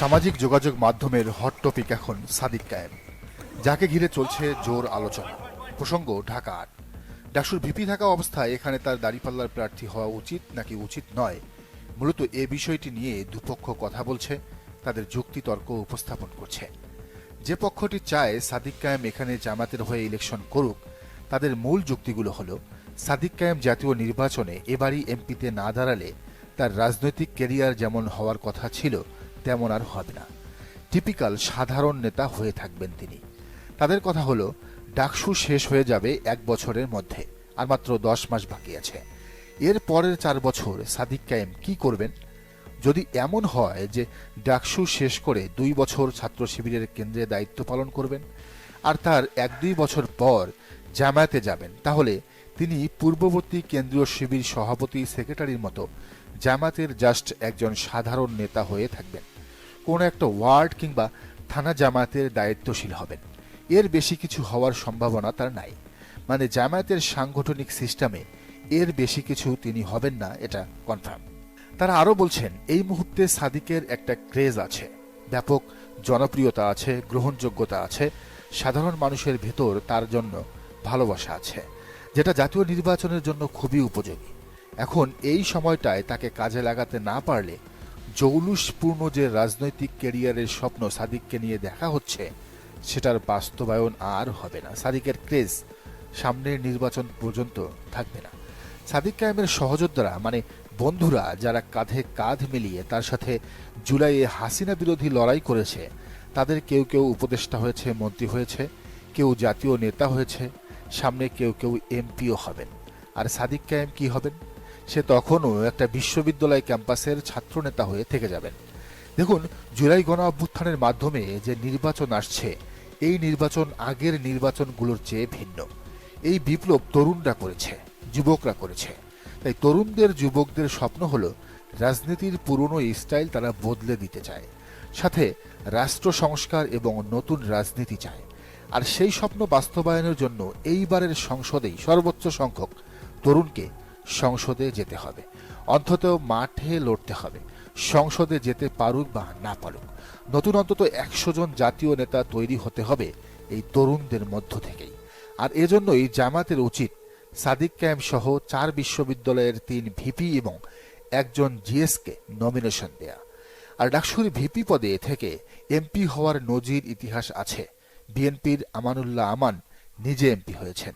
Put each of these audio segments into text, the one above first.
সামাজিক যোগাযোগ মাধ্যমের হট টপিক এখন সাদিক কায়েম। যাকে ঘিরে চলছে জোর আলোচনা। প্রসঙ্গ, ঢাকা আট। ডাকসুর ভিপি থাকা অবস্থায় এখানে তার দাঁড়িপাল্লার প্রার্থী হওয়া উচিত নাকি উচিত নয়? মূলত এ বিষয়টি নিয়ে দুপক্ষ কথা বলছে, তাদের যুক্তিতর্ক উপস্থাপন করছে। যে পক্ষটি চায় সাদিক কায়েম এখানে জামাতের হয়ে ইলেকশন করুক, তাদের মূল যুক্তিগুলো হলো, সাদিক কায়েম জাতীয় নির্বাচনে এবারই এমপিতে না দাঁড়ালে তার রাজনৈতিক ক্যারিয়ার যেমন হওয়ার কথা ছিল তেমন আর হবে না। টিপিক্যাল সাধারণ নেতা হয়ে থাকবেন তিনি। তাদের কথা হলো, ডাকসু শেষ হয়ে যাবে এক বছরের মধ্যে, আর মাত্র দশ মাস বাকি আছে। এর পরের চার বছর সাদিক কায়েম কি করবেন? যদি এমন হয় যে ডাকসু শেষ করে দুই বছর ছাত্র শিবিরের কেন্দ্রে দায়িত্ব পালন করবেন, আর তার এক দুই বছর পর জামায়াতে যাবেন, তাহলে তিনি পূর্ববর্তী কেন্দ্রীয় শিবির সভাপতি সেক্রেটারির মতো জামাতের জাস্ট একজন সাধারণ নেতা হয়ে থাকবেন। কোনো একটা ওয়ার্ড কিংবা থানা জামায়াতের দায়িত্বশীল হবেন। এর বেশি কিছু হওয়ার সম্ভাবনা তার নাই। মানে জামায়াতের সাংগঠনিক সিস্টেমে এর বেশি কিছু তিনি হবেন না, এটা কনফার্ম। তারা আরও বলছেন, এই মুহূর্তে সাদিকের একটা ক্রেজ আছে। ব্যাপক জনপ্রিয়তা আছে, গ্রহণযোগ্যতা আছে, সাধারণ মানুষের ভেতর তার জন্য ভালোবাসা আছে, যেটা জাতীয় নির্বাচনের জন্য খুবই উপযোগী। এখন এই সময়টায় তাকে কাজে লাগাতে না পারলে জৌলুসপূর্ণ যে রাজনৈতিক ক্যারিয়ারের স্বপ্ন সাদিককে নিয়ে দেখা হচ্ছে, সেটার বাস্তবায়ন আর হবে না। সাদিকের ক্রেজ সামনের নির্বাচন পর্যন্ত থাকবে না। সাদিক কায়েমের সহযোদ্ধারা মানে বন্ধুরা, যারা কাঁধে কাঁধ মিলিয়ে তার সাথে জুলাইয়ে হাসিনা বিরোধী লড়াই করেছে, তাদের কেউ কেউ উপদেষ্টা হয়েছে, মন্ত্রী হয়েছে, কেউ জাতীয় নেতা হয়েছে, সামনে কেউ কেউ এমপিও হবেন। আর সাদিক কায়েম কি হবেন? সে তখনও একটা বিশ্ববিদ্যালয় ক্যাম্পাসের ছাত্রনেতা হয়ে থেকে যাবেন। দেখুন, জুলাই গণ অভ্যুত্থানের মাধ্যমে যে নির্বাচন আসছে, এই নির্বাচন আগের নির্বাচনগুলোর চেয়ে ভিন্ন। এই বিপ্লব তরুণরা করেছে, যুবকরা করেছে। তাই তরুণদের, যুবকদের স্বপ্ন হলো রাজনীতির পুরনো স্টাইল তারা বদলে দিতে চায়। সাথে রাষ্ট্র সংস্কার এবং নতুন রাজনীতি চায়। আর সেই স্বপ্ন বাস্তবায়নের জন্য এইবারের সংসদেই সর্বোচ্চ সংখ্যক তরুণকে সংসদে যেতে হবে। অন্তত মাঠে লড়তে হবে। সংসদে যেতে পারুক বা না পারুক, নতুন অন্তত একশো জন জাতীয় নেতা তৈরি হতে হবে এই তরুণদের মধ্য থেকেই। আর এজন্যই জামাতের উচিত সাদিক ক্যাম্প সহ চার বিশ্ববিদ্যালয়ের তিন ভিপি এবং একজন জিএসকে নমিনেশন দেয়া। আর ডাকসুর ভিপি পদে থেকে এমপি হওয়ার নজির ইতিহাস আছে। বিএনপির আমানুল্লাহ আমান নিজে এমপি হয়েছেন।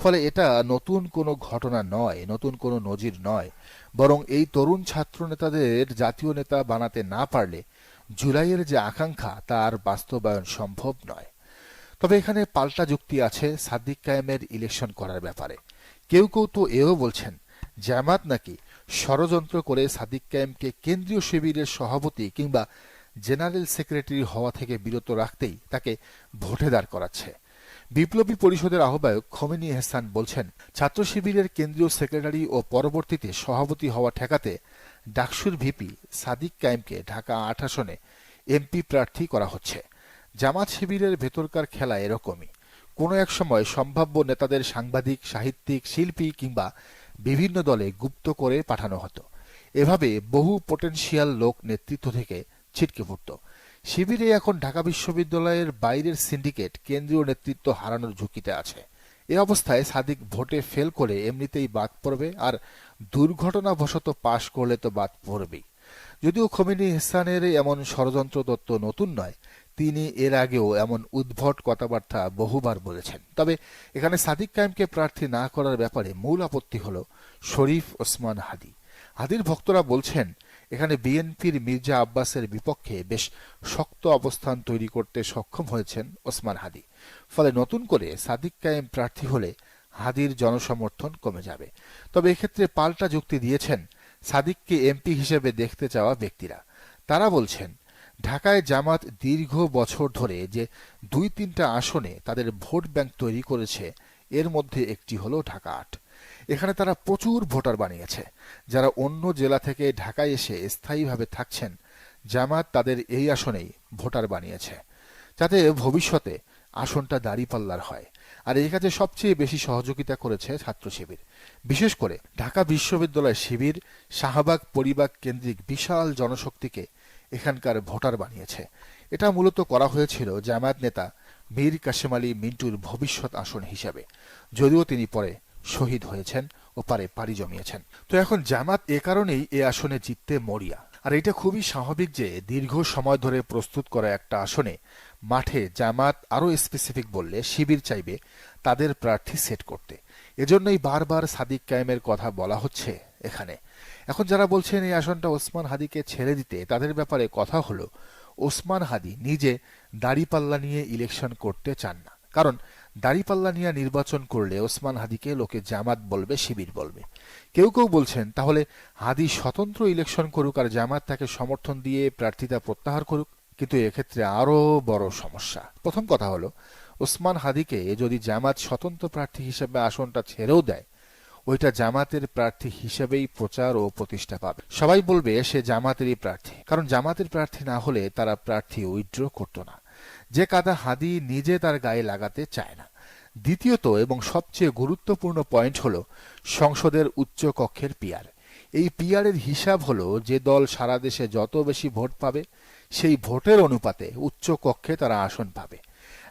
ফলে এটা নতুন কোনো ঘটনা নয়, নতুন কোনো নজির নয়। বরং এই তরুণ ছাত্র নেতাদের জাতীয় নেতা বানাতে না পারলে জুলাইয়ের যে আকাঙ্ক্ষা তার বাস্তবায়ন সম্ভব নয়। তবে এখানে পাল্টা যুক্তি আছে সাদিক কায়েমের ইলেকশন করার ব্যাপারে। কেউ কেউ তো এও বলছেন, জামাত নাকি ষড়যন্ত্র করে সাদিক কায়েমকে কেন্দ্রীয় শিবিরের সভাপতি কিংবা জেনারেল সেক্রেটারি হওয়া থেকে বিরত রাখতেই তাকে ভোটে দাঁড় করাচ্ছে। বিপ্লবী পরিষদের আহ্বায়ক খমেনি এহসান বলছেন, ছাত্র শিবিরের কেন্দ্রীয় সেক্রেটারি ও পরবর্তীতে সভাপতি হওয়া ঠেকাতে ডাকসুর ভিপি সাদিক কায়েমকে ঢাকা আট আসনে এমপি প্রার্থী করা হচ্ছে। জামাত শিবিরের ভেতরকার খেলা এরকমই। কোনো এক সময় সম্ভাব্য নেতাদের সাংবাদিক, সাহিত্যিক, শিল্পী কিংবা বিভিন্ন দলে গুপ্ত করে পাঠানো হতো। এভাবে বহু পোটেনশিয়াল লোক নেতৃত্ব থেকে ছিটকে পড়ত। শিবিরে এখন ঢাকা বিশ্ববিদ্যালয়ের বাইরের সিন্ডিকেট কেন্দ্রীয় নেতৃত্ব হারানোর ঝুঁকিতে আছে। এ অবস্থায় সাদিক ভোটে ফেল করে এমনিতেই বাদ পড়বে আর দুর্ঘটনাবশত পাশ করলে তো বাদ পড়বেই। যদিও খমিনী ইহসানের এমন ষড়যন্ত্র তত্ত্ব নতুন নয়, তিনি এর আগেও এমন উদ্ভট কথাবার্তা বহুবার বলেছেন। তবে এখানে সাদিক কায়েমকে প্রার্থী না করার ব্যাপারে মূল আপত্তি হল শরীফ ওসমান হাদি। হাদির ভক্তরা বলছেন এখানে বিএনপির মির্জা আব্বাসের বিপক্ষে বেশ শক্ত অবস্থান তৈরি করতে সক্ষম হয়েছেন ওসমান হাদি। ফলে নতুন করে সাদিক কায়েম প্রার্থী হলে হাদির জনসমর্থন কমে যাবে। তবে এক্ষেত্রে পাল্টা যুক্তি দিয়েছেন সাদিককে এমপি হিসেবে দেখতে চাওয়া ব্যক্তিরা। তারা বলছেন, ঢাকায় জামাত দীর্ঘ বছর ধরে যে দুই তিনটা আসনে তাদের ভোট ব্যাংক তৈরি করেছে, এর মধ্যে একটি হলো ঢাকা আট। এখানে তারা প্রচুর ভোটার বানিয়েছে। যারা অন্য জেলা থেকে ঢাকায় এসে স্থায়ীভাবে থাকছেন, জামাত তাদের এই আসনেই ভোটার বানিয়েছে। যাতে ভবিষ্যতে আসনটা দাঁড়িপাল্লার হয়। আর এই কাজে সবচেয়ে বেশি সহযোগিতা করেছে ছাত্র শিবির। বিশেষ করে ঢাকা বিশ্ববিদ্যালয় শিবির শাহবাগ পরিবাগ কেন্দ্রিক বিশাল জনশক্তিকে এখানকার ভোটার বানিয়েছে। এটা মূলত করা হয়েছিল জামায়াত নেতা মীর কাশেম আলী মিন্টুর ভবিষ্যৎ আসন হিসাবে। যদিও তিনি পরে শহীদ হয়েছেন ও পারে পাড়ি জমিয়েছেন। তো এখন জামাত এ কারণেই এ আসনে জিততে মরিয়া। আর এটা খুবই স্বাভাবিক যে দীর্ঘ সময় ধরে প্রস্তুত করা একটা আসনে মাঠে জামাত আরও স্পেসিফিক বললে শিবির চাইবে তাদের প্রার্থী সেট করতে। এজন্যই বারবার সাদিক কায়েমের কথা বলা হচ্ছে এখানে। এখন যারা বলছেন এই আসনটা ওসমান হাদিকে ছেড়ে দিতে, তাদের ব্যাপারে কথা হলো, ওসমান হাদি নিজে দাড়িপাল্লা নিয়ে ইলেকশন করতে চান না। কারণ দাড়িপাল্লা নিয়ে নির্বাচন করলে ওসমান হাদিকে লোকে জামাত বলবে, শিবির বলবে। কেউ কেউ বলছেন, তাহলে হাদি স্বতন্ত্র ইলেকশন করুক আর জামাত তাকে সমর্থন দিয়ে প্রার্থিতা প্রত্যাহার করুক, কিন্তু এক্ষেত্রে আরও বড় সমস্যা। প্রথম কথা হলো, ওসমান হাদিকে যদি জামাত স্বতন্ত্র প্রার্থী হিসেবে আসনটা ছেড়েও দেয়, ওইটা জামাতের প্রার্থী হিসেবেই প্রচার ও প্রতিষ্ঠা পাবে। সবাই বলবে, সে জামাতেরই প্রার্থী। কারণ জামাতের প্রার্থী না হলে তারা প্রার্থী উইথড্র করতো না। যে কাদা হাদি নিজে তার গায়ে লাগাতে চায় না। দ্বিতীয়ত এবং সবচেয়ে গুরুত্বপূর্ণ পয়েন্ট হল সংসদের উচ্চ কক্ষের পিয়ার এই পিয়ারের হিসাব হলো যে দল সারা দেশে যত বেশি ভোট পাবে, সেই ভোটের অনুপাতে উচ্চ কক্ষে তারা আসন পাবে।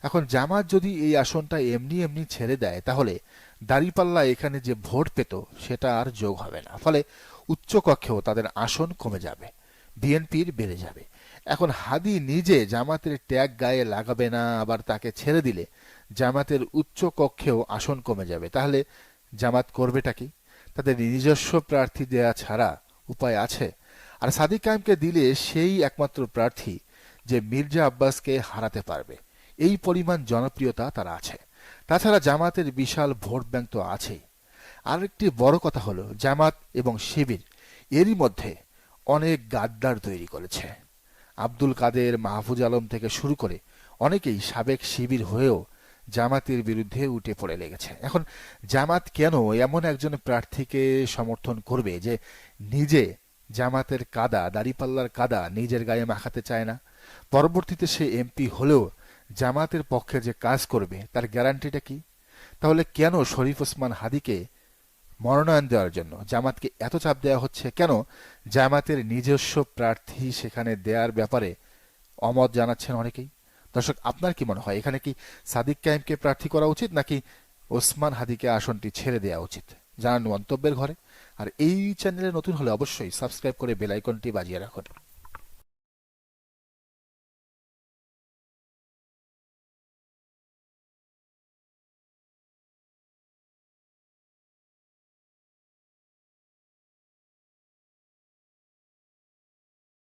এখন জামাত যদি এই আসনটা এমনি এমনি ছেড়ে দেয়, তাহলে দাঁড়িপাল্লা এখানে যে ভোট পেত, সেটা আর যোগ হবে না। ফলে উচ্চ কক্ষেও তাদের আসন কমে যাবে বিএনপির বেড়ে যাবে। এখন হাদি নিজে জামাতের ট্যাগ গায়ে লাগাবে না, আবার তাকে ছেড়ে দিলে জামাতের উচ্চ কক্ষেও আসন কমে যাবে। তাহলে জামাত করবেটা কি? তাদের নিজস্ব প্রার্থী দেয়া ছাড়া উপায় আছে? আর সাদিক কায়েমকে দিলে সেই একমাত্র প্রার্থী যে মির্জা আব্বাসকে হারাতে পারবে। এই পরিমাণ জনপ্রিয়তা তার আছে। তাছাড়া জামাতের বিশাল ভোট ব্যাংক তো আছেই। আরেকটি বড় কথা হলো, জামাত এবং শিবির এরই মধ্যে অনেক গাদ্দার তৈরি করেছে। আব্দুল কাদের মাহফুজ আলম থেকে শুরু করে অনেকেই সাবেক শিবির হয়েও জামাতের বিরুদ্ধে উঠে পড়ে লেগেছে। এখন জামাত কেন এমন একজন প্রার্থীকে সমর্থন করবে যে নিজে জামাতের কাদা, দাড়িপাল্লার কাদা নিজের গায়ে মাখাতে চায় না? পরবর্তীতে সে এমপি হলেও জামাতের পক্ষে যে কাজ করবে, তার গ্যারান্টিটা কি? তাহলে কেন শরীফ ওসমান হাদিকে মনোনয়ন দেওয়ার জন্য। জামাতকে এত চাপ দেওয়া হচ্ছে কেন? জামাতের নিজস্ব প্রার্থী সেখানে দেওয়ার ব্যাপারে অমত জানাচ্ছেন অনেকেই। দর্শক, আপনার কি মনে হয়, এখানে কি সাদিক কায়েমকে প্রার্থী করা উচিত নাকি ওসমান হাদিকে আসনটি ছেড়ে দেওয়া উচিত? জানান মন্তব্যের ঘরে। আর এই চ্যানেলে নতুন হলে অবশ্যই সাবস্ক্রাইব করে বেলাইকনটি বাজিয়ে রাখুন।